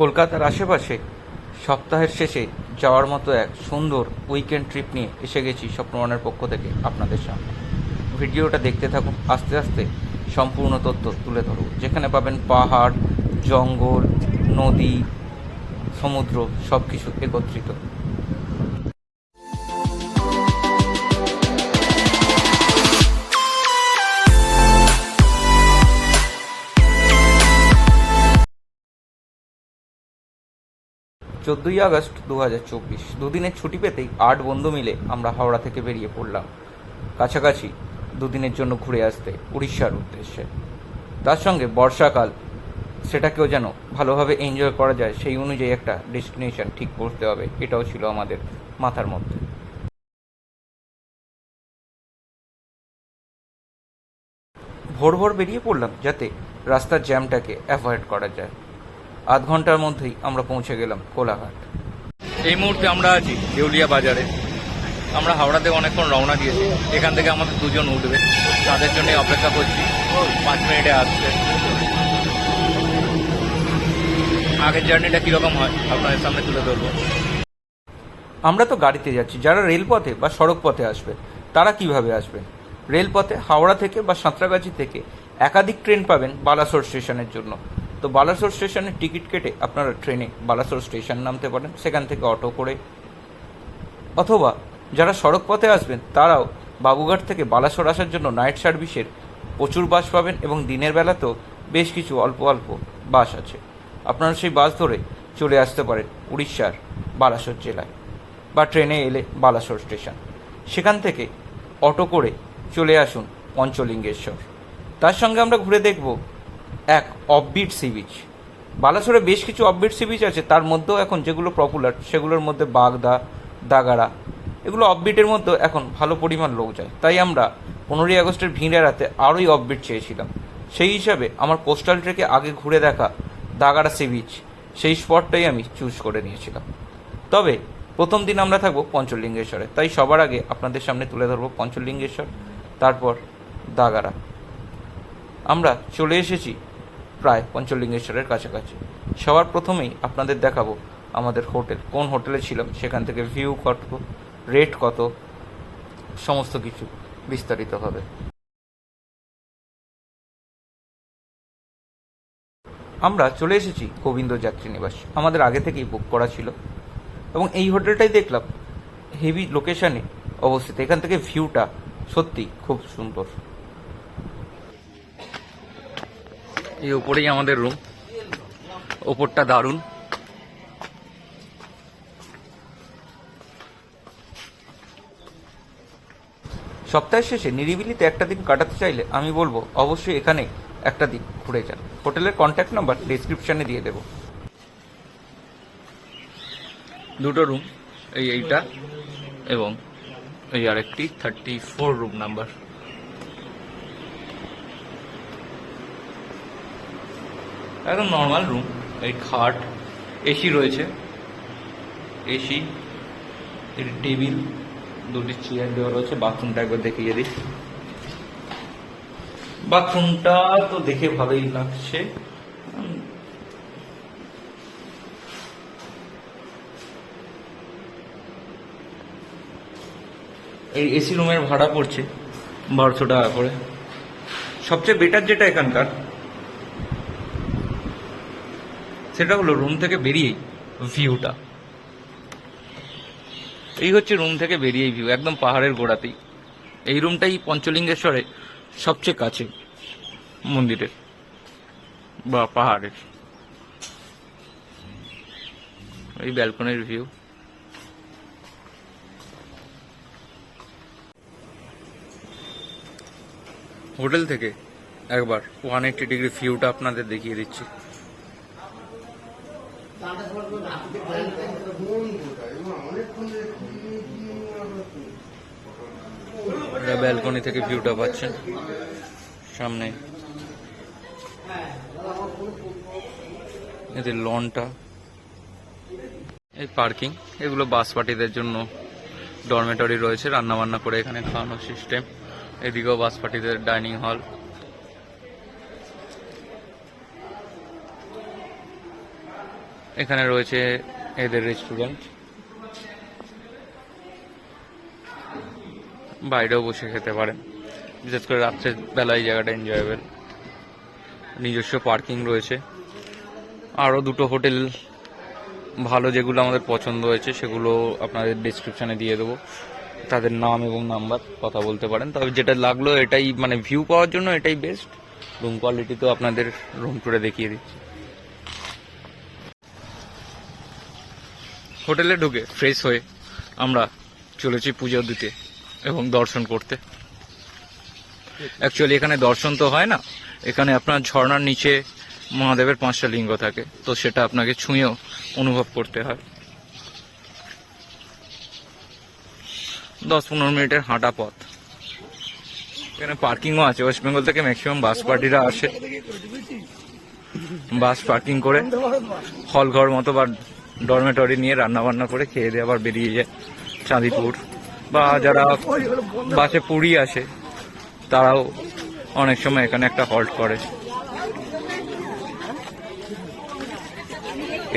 কলকাতার আশেপাশে সপ্তাহের শেষে যাওয়ার মতো এক সুন্দর উইকেন্ড ট্রিপ নিয়ে এসে গেছি স্বপ্নবানের পক্ষ থেকে আপনাদের সামনে। ভিডিওটা দেখতে থাকুন, আস্তে আস্তে সম্পূর্ণ তথ্য তুলে ধরব। যেখানে পাবেন পাহাড়, জঙ্গল, নদী, সমুদ্র সব কিছু একত্রিত। চোদ্দোই আগস্ট দু হাজার চব্বিশ। দুদিনের ছুটি পেতেই আট বন্ধু মিলে আমরা হাওড়া থেকে বেরিয়ে পড়লাম। কাছাকাছি দুদিনের জন্য ঘুরে আসতে উড়িষ্যার উদ্দেশ্যে। তার সঙ্গে বর্ষাকাল, সেটাকেও যেন ভালোভাবে এনজয় করা যায়, সেই অনুযায়ী একটা ডেস্টিনেশন ঠিক করতে হবে, এটাও ছিল আমাদের মাথার মধ্যে। ভোর ভোর বেরিয়ে পড়লাম যাতে রাস্তার জ্যামটাকে অ্যাভয়েড করা যায়। আধ ঘণ্টার মধ্যেই আমরা পৌঁছে গেলাম কোলাঘাট। এই মুহূর্তে আমরা আছি দেউলিয়া বাজারে। আমরা হাওড়াতে অনেকক্ষণ রওনা দিয়েছি। এখান থেকে আমাদের দুজন উঠবে। তাদের জন্য অপেক্ষা করছি। পাঁচ মিনিটে আসবে আগের জার্নিটা কীরকম হয় আপনাদের সামনে তুলে ধরবো। আমরা তো গাড়িতে যাচ্ছি। যারা রেলপথে বা সড়ক পথে আসবে, তারা কীভাবে আসবেন রেলপথে হাওড়া থেকে বা সাঁতরাগাছি থেকে একাধিক ট্রেন পাবেন বালাসোর স্টেশনের জন্য। তো বালাসোর স্টেশনের টিকিট কেটে আপনারা ট্রেনে বালাসোর স্টেশন নামতে পারেন, সেখান থেকে অটো করে। অথবা যারা সড়ক পথে আসবেন, তারাও বাবুঘাট থেকে বালাসোর আসার জন্য নাইট সার্ভিসের প্রচুর বাস পাবেন এবং দিনের বেলাতেও বেশ কিছু অল্প অল্প বাস আছে। আপনারা সেই বাস ধরে চলে আসতে পারেন উড়িষ্যার বালাসোর জেলায় বা ট্রেনে এলে বালাসোর স্টেশন। সেখান থেকে অটো করে চলে আসুন পঞ্চলিঙ্গেশ্বর। তার সঙ্গে আমরা ঘুরে দেখব এক অফবিট সি বিচ বালাসোরে বেশ কিছু অফবিট সি বিচ আছে, তার মধ্যেও এখন যেগুলো পপুলার সেগুলোর মধ্যে বাগদা, দাগাড়া, এগুলো অফবিটের মধ্যে এখন ভালো পরিমাণ লোক যায়। তাই আমরা পনেরোই আগস্টের ভিড় এড়াতে আরোই অফবিট চেয়েছিলাম। সেই হিসাবে আমার কোস্টাল ট্রেকে আগে ঘুরে দেখা দাগাড়া সি বিচ সেই স্পটটাই আমি চুজ করে নিয়েছিলাম। তবে প্রথম দিন আমরা থাকব পঞ্চলিঙ্গেশ্বরে, তাই সবার আগে আপনাদের সামনে তুলে ধরবো পঞ্চলিঙ্গেশ্বর, তারপর দাগারা আমরা চলে এসেছি প্রায় পঞ্চলিঙ্গেশ্বরের কাছাকাছি। সবার প্রথমেই আপনাদের দেখাবো আমাদের হোটেল। কোন হোটেলে ছিলাম, সেখান থেকে ভিউ কত রেট কত, সমস্ত কিছু বিস্তারিতভাবে আমরা চলে এসেছি গোবিন্দ যাত্রী নিবাস। আমাদের আগে থেকেই বুক করা ছিল। এবং এই হোটেলটাই দেখলাম হেভি লোকেশানে অবস্থিত। এখান থেকে ভিউটা সত্যি খুব সুন্দর। এই ওপরেই আমাদের রুম ওপরটা দারুণ। সপ্তাহের শেষে নিরিবিলিতে একটা দিন কাটাতে চাইলে আমি বলব, অবশ্যই এখানে একটা দিন ঘুরে যান। হোটেলের কন্ট্যাক্ট নাম্বার ডিসক্রিপশানে দিয়ে দেবো। দুটো রুম এই এইটা এবং এই আরেকটি থার্টি ফোর রুম নাম্বার একদম নর্মাল রুম এই খাট এসি রয়েছে। এসি এর টেবিল, দুটি চেয়ার দেওয়া রয়েছে বাথরুমটা একবার দেখিয়ে দিই। বাথরুমটা তো দেখে ভালোই লাগছে। এই এসি রুমের ভাড়া পড়ছে বারোশো টাকা করে। সবচেয়ে বেটার যেটা এখানকার সেটা হলো রুম থেকে বেরিয়েই ভিউটা এই হচ্ছে রুম থেকে বেরিয়েই ভিউ একদম পাহাড়ের গোড়াতেই। এই রুমটাই পঞ্চলিঙ্গেশ্বরে সবচেয়ে কাছে মন্দিরের বা পাহাড়ের। এই ব্যালকনির ভিউ হোটেল থেকে একবার ওয়ান এইটি ডিগ্রি ভিউটা আপনাদের দেখিয়ে দিচ্ছি। ব্যালকনি থেকে ভিউটা পাচ্ছেন। সামনে। এদের লনটা এই পার্কিং এগুলো বাস পার্টিদের জন্য ডরমেটরি রয়েছে। রান্না বান্না করে এখানে খাওয়ানোর সিস্টেম এদিকেও বাস পার্টিদের ডাইনিং হল এখানে রয়েছে এদের রেস্টুরেন্ট বাইরেও বসে খেতে পারেন। বিশেষ করে রাত্রের বেলা এই জায়গাটা এনজয়েবল নিজস্ব পার্কিং রয়েছে। আরও দুটো হোটেল ভালো যেগুলো আমাদের পছন্দ হয়েছে, সেগুলো আপনাদের ডিসক্রিপশানে দিয়ে দেবো। তাদের নাম এবং নাম্বার কথা বলতে পারেন। তবে যেটা লাগল এটাই মানে ভিউ পাওয়ার জন্য এটাই বেস্ট রুম কোয়ালিটি তো আপনাদের রুম টুরে দেখিয়ে দিচ্ছি। হোটেলে ঢুকে ফ্রেশ হয়ে আমরা চলেছি পুজো দিতে এবং দর্শন করতে। অ্যাকচুয়ালি এখানে দর্শন তো হয় না। এখানে আপনার ঝর্ণার নিচে মহাদেবের পাঁচটা লিঙ্গ থাকে, তো সেটা আপনাকে ছুঁয়েও অনুভব করতে হয়। দশ পনেরো মিনিটের হাঁটা পথ। এখানে পার্কিংও আছে, ওয়েস্ট বেঙ্গল থেকে ম্যাক্সিমাম বাস পার্টিরা আসে। বাস পার্কিং করে হল ঘর মতো বা ডরমেটরি নিয়ে রান্না বান্না করে খেয়ে দিয়ে আবার বেরিয়ে যায় চাঁদিপুর। বা যারা বাসে পুরী আসে, তারাও অনেক সময় এখানে একটা হল্ট করে।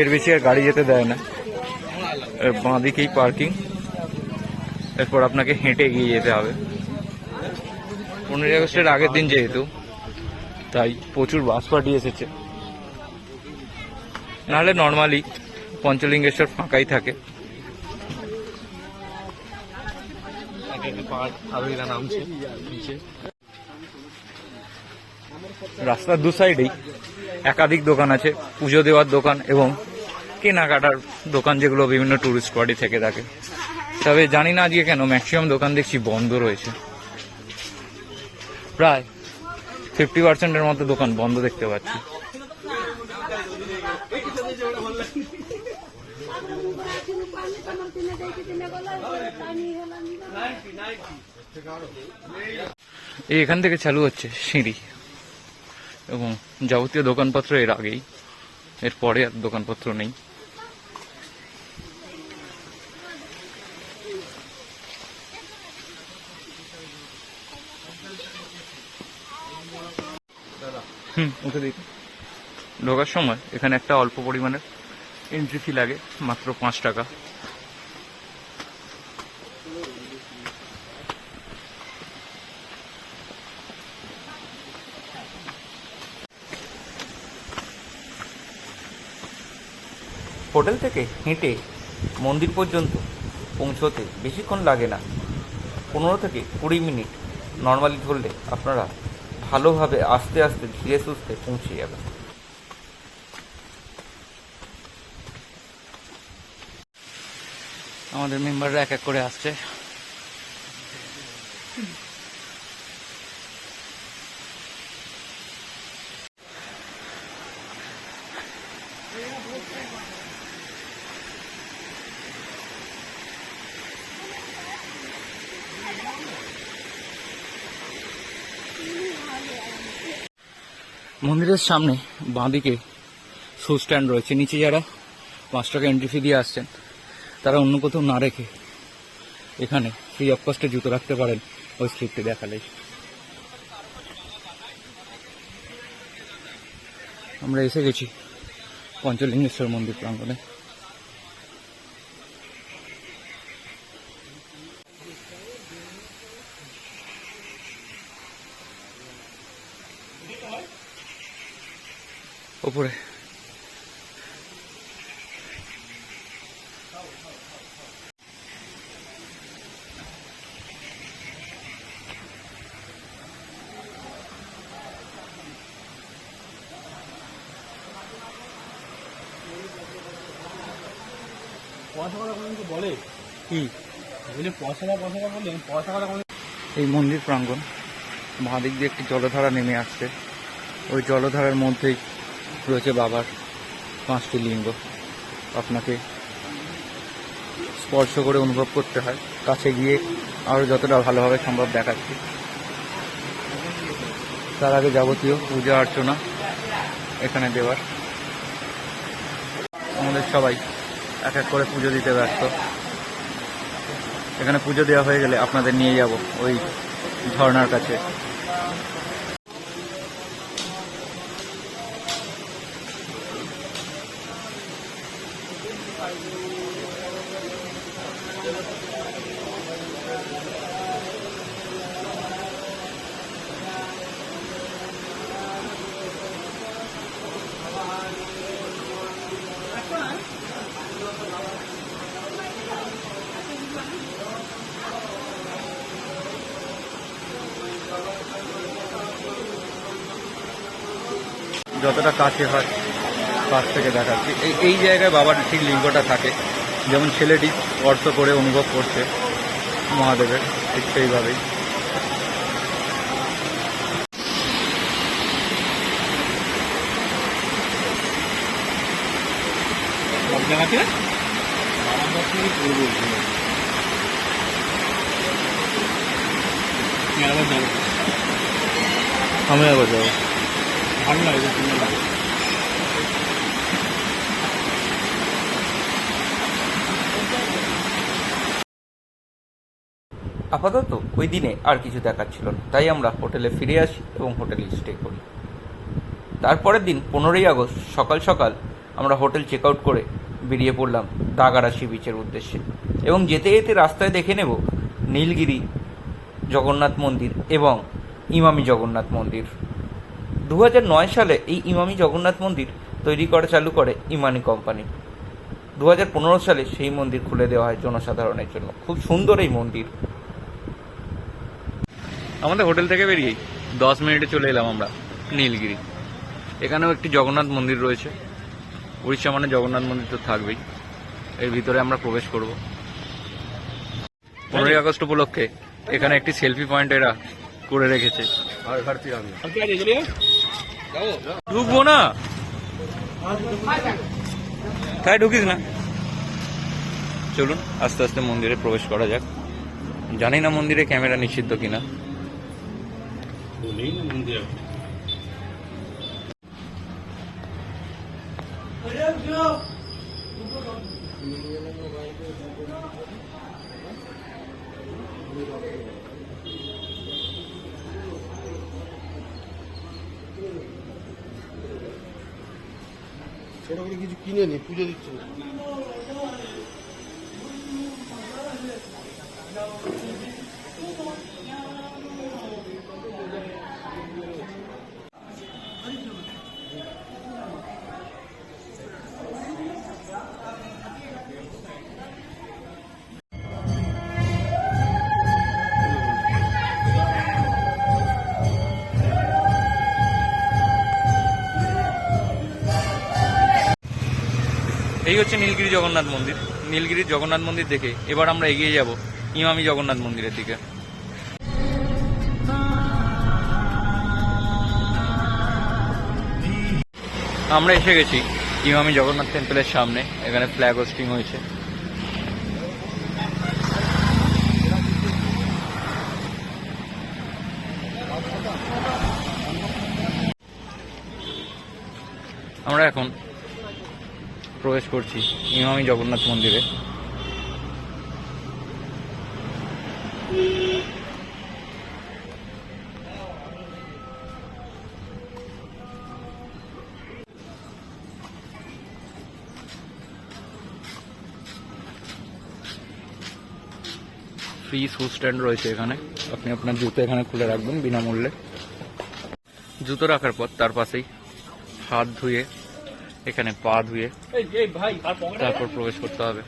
এর বেশি আর গাড়ি যেতে দেয় না। বাঁ দিকেই পার্কিং এরপর আপনাকে হেঁটে এগিয়ে যেতে হবে। পনেরোই আগস্টের আগের দিন যেহেতু, তাই প্রচুর বাস পার্টি এসেছে। নাহলে নর্মালি পঞ্চলিঙ্গেশ্বর ফাঁকাই থাকে। রাস্তার দু সাইডেই একাধিক দোকান আছে, পুজো দেওয়ার দোকান এবং কেনাকাটার দোকান যেগুলো বিভিন্ন টুরিস্ট স্পটে থেকে থাকে। তবে জানি না আজকে কেন ম্যাক্সিমাম দোকান দেখছি বন্ধ রয়েছে। প্রায় ফিফটি পার্সেন্টের মতো দোকান বন্ধ দেখতে পাচ্ছি এই এখান থেকে চালু হচ্ছে সিঁড়ি এবং যাবতীয় দোকানপত্র এর আগেই। এরপরে আর দোকানপত্র নেই। হুম ঢোকার সময় এখানে একটা অল্প পরিমাণের এন্ট্রি ফি লাগে, মাত্র পাঁচ টাকা। হোটেল থেকে হেঁটে মন্দির পর্যন্ত পৌঁছতে বেশিক্ষণ লাগে না। পনেরো থেকে কুড়ি মিনিট নর্মালি ধরলে আপনারা ভালোভাবে আস্তে আস্তে ধীরে সুস্থে পৌঁছে যাবেন। আমাদের মেম্বাররা এক এক করে আসছে। মন্দিরের সামনে বাঁদিকে শু স্ট্যান্ড রয়েছে। নিচে যারা পাঁচ টাকা এন্ট্রি ফি দিয়ে আসছেন, তারা অন্য কোথাও না রেখে এখানে ফ্রি অফ কস্টে জুতো রাখতে পারেন ওই স্লিপটি দেখালেই। আমরা এসে গেছি পঞ্চলিঙ্গেশ্বর মন্দির প্রাঙ্গণে ওপরে পয়সা কথা কোনো কিছু বলে কি বলি পয়সাটা পয়সাটা বললেন পয়সা কথা কোনো এই মন্দির প্রাঙ্গণ। বাঁদিক দিয়ে একটি জলধারা নেমে আসছে। ওই জলধারার মধ্যেই রয়েছে বাবার পাঁচটি লিঙ্গ। আপনাকে স্পর্শ করে অনুভব করতে হয়। কাছে গিয়ে আরও যতটা ভালোভাবে সম্ভব দেখাচ্ছি। তার আগে যাবতীয় পূজা, অর্চনা এখানে দেওয়ার। আমাদের সবাই এক এক করে পুজো দিতে ব্যস্ত। এখানে পুজো দেওয়া হয়ে গেলে আপনাদের নিয়ে যাব ওই ঝর্ণার কাছে। যতটা কাছে হয় কাছ থেকে দেখাচ্ছি। এই এই জায়গায় বাবার ঠিক লিঙ্গটা থাকে। যেমন ছেলেটি স্পর্শ করে অনুভব করছে মহাদেবের ঠিক সেইভাবেই। জায়গাতে আবার আমি একবার যাব। আপাতত ওই দিনে আর কিছু দেখাচ্ছিল না। তাই আমরা হোটেলে ফিরে আসি এবং হোটেলে স্টে করি। তারপরের দিন পনেরোই আগস্ট সকাল সকাল আমরা হোটেল চেক আউট করে বেরিয়ে পড়লাম দাগারা সি বিচের উদ্দেশ্যে। এবং যেতে যেতে রাস্তায় দেখে নেব নীলগিরি, জগন্নাথ মন্দির এবং ইমামি জগন্নাথ মন্দির। দু নয় সালে এই ইমামি জগন্নাথ মন্দির তৈরি করা চালু করে ইমানি কোম্পানি। দু পনেরো সালে সেই মন্দির খুলে দেওয়া হয় জনসাধারণের জন্য। খুব সুন্দর এই মন্দির। আমাদের হোটেল থেকে বেরিয়েই দশ মিনিটে চলে এলাম আমরা নীলগিরি। এখানেও একটি জগন্নাথ মন্দির রয়েছে। উড়িষ্যা মানে জগন্নাথ মন্দির তো থাকবেই। এর ভিতরে আমরা প্রবেশ করব। পনেরোই আগস্ট উপলক্ষে এখানে একটি সেলফি পয়েন্ট এরা করে রেখেছে। ঢুকবো না? তাই ঢুকিস না। চলুন আস্তে আস্তে মন্দিরে প্রবেশ করা যাক। জানি না মন্দিরে ক্যামেরা নিষিদ্ধ কিনা। না মন্দির ছোট করে কিছু কিনে নি পুজো দিচ্ছে এই হচ্ছে নীলগিরি জগন্নাথ মন্দির। নীলগিরির জগন্নাথ মন্দির দেখে এবার আমরা এগিয়ে যাব ইমামি জগন্নাথ মন্দিরের দিকে। আমরা এসে গেছি ইমামি জগন্নাথ টেম্পলের সামনে। এখানে ফ্ল্যাগ হোস্টিং হয়েছে আমরা এখন প্রবেশ করছি ইমামি জগন্নাথ মন্দিরে। ফ্রি শু স্ট্যান্ড রয়েছে এখানে। আপনি আপনার জুতো এখানে খুলে রাখবেন বিনামূল্যে। জুতো রাখার পর তার পাশেই হাত ধুয়ে এখানে পা ধুয়ে তারপর প্রবেশ করতে হবে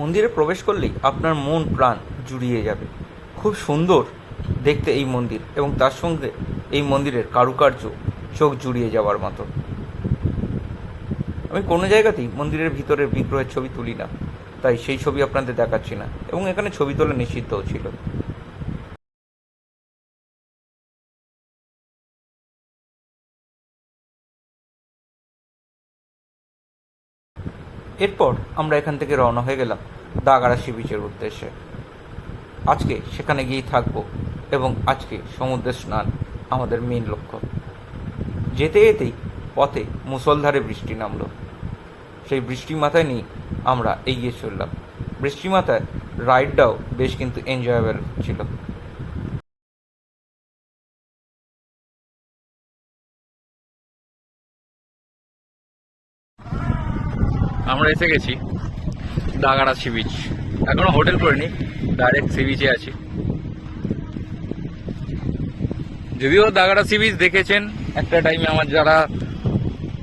মন্দিরে প্রবেশ করলেই আপনার মন, প্রাণ জুড়িয়ে যাবে। খুব সুন্দর দেখতে এই মন্দির এবং তার সঙ্গে এই মন্দিরের কারুকার্য চোখ জুড়িয়ে যাওয়ার মতো। আমি কোনো জায়গাতেই মন্দিরের ভিতরের বিগ্রহের ছবি তুলি না, তাই সেই ছবি আপনাদের দেখাচ্ছি না এবং এখানে ছবি তোলা নিষিদ্ধও ছিল। এরপর আমরা এখান থেকে রওনা হয়ে গেলাম দাগাড়া সি বিচের উদ্দেশ্যে। আজকে সেখানে গিয়েই থাকব এবং আজকে সমুদ্রে স্নান আমাদের মেন লক্ষ্য। যেতে যেতেই পথে মুসলধারে বৃষ্টি নামলো। সেই বৃষ্টি মাথায় নিয়ে আমরা এগিয়ে চললাম। বৃষ্টি মাথায় রাইডটাও বেশ কিন্তু এনজয়েবল ছিল। আমরা এসে গেছি দাগাড়া সি বিচ এখনও হোটেল করিনি ডাইরেক্ট সি বিচে আছি। যদিও দাগাড়া সি বিচ দেখেছেন, একটা টাইমে আমার যারা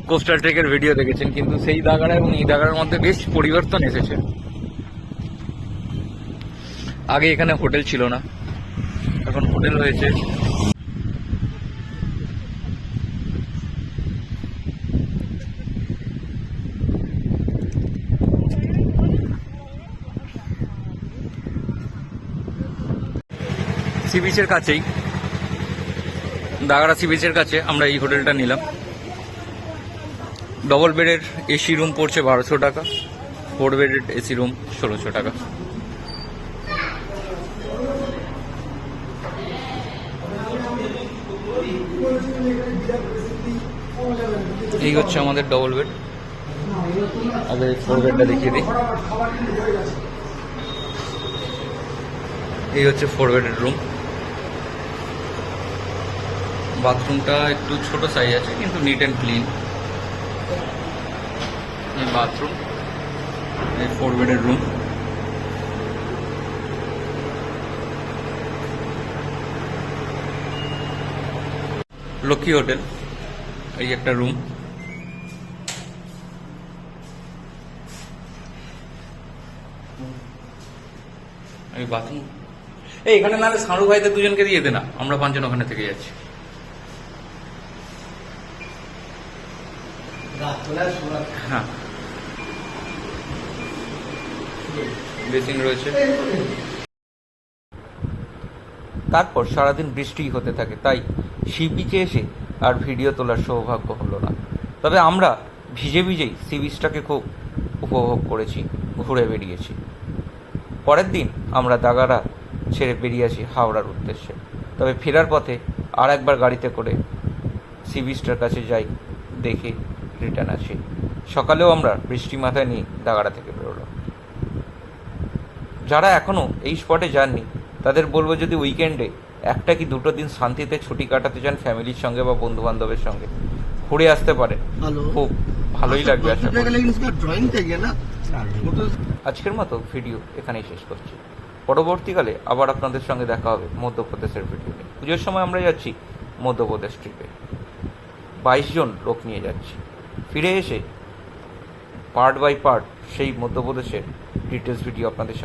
কোস্টাল ট্রেকের ভিডিও দেখেছেন, কিন্তু সেই দাগাড়া এবং এই দাগাড়ার মধ্যে বেশ পরিবর্তন এসেছে। আগে এখানে হোটেল ছিল না, এখন হোটেল হয়েছে। সি বিচের কাছেই দাগাড়া সি বিচের কাছে আমরা এই হোটেলটা নিলাম। ডবল বেডের এসি রুম পড়ছে বারোশো টাকা ফোর বেডের এসি রুম ষোলোশো টাকা। এই হচ্ছে আমাদের ডবল বেড আগে ফোর বেডটা দেখিয়ে দিই। এই হচ্ছে ফোর বেডের রুম বাথরুমটা একটু ছোট সাইজ আছে, কিন্তু নিট অ্যান্ড ক্লিন বাথরুম এই ফোর বেডের রুম লক্ষ্মী হোটেল এই একটা রুম এই বাথরুম এই এখানে নাহলে সাঁড়ু ভাইদের দুজনকে দিয়ে দে না, আমরা পাঁচজন ওখানে থেকে যাচ্ছি। হ্যাঁ। বেসিন রয়েছে। তারপর সারাদিন বৃষ্টি হতে থাকে তাই সি বিচে এসে আর ভিডিও তোলার সৌভাগ্য হলো না। তবে আমরা ভিজে ভিজেই সি বিচটাকে খুব উপভোগ করেছি ঘুরে বেরিয়েছি পরের দিন আমরা দাগারা ছেড়ে বেরিয়ে আসি হাওড়ার উদ্দেশ্যে। তবে ফেরার পথে আর একবার গাড়িতে করে সি বিচটার কাছে যাই দেখে রিটার্ন আসি সকালেও আমরা বৃষ্টি মাথায় নিয়ে দাগাড়া থেকে বেরোলাম। যারা এখনও এই স্পটে যাননি তাদের বলব যদি উইকেন্ডে একটা কি দুটো দিন শান্তিতে ছুটি কাটাতে চান ফ্যামিলির সঙ্গে বা বন্ধু বান্ধবের সঙ্গে ঘুরে আসতে পারে খুব ভালোই লাগবে আশা আচ্ছা। আজকের মতো ভিডিও এখানেই শেষ করছি। পরবর্তীকালে আবার আপনাদের সঙ্গে দেখা হবে মধ্যপ্রদেশের ভিডিও পুজোর সময় আমরা যাচ্ছি মধ্যপ্রদেশ ট্রিপে বাইশ জন লোক নিয়ে যাচ্ছি। ফিরে এসে পার্ট বাই পার্ট সেই মধ্যপ্রদেশের ডিটেলস ভিডিও আপনাদের সামনে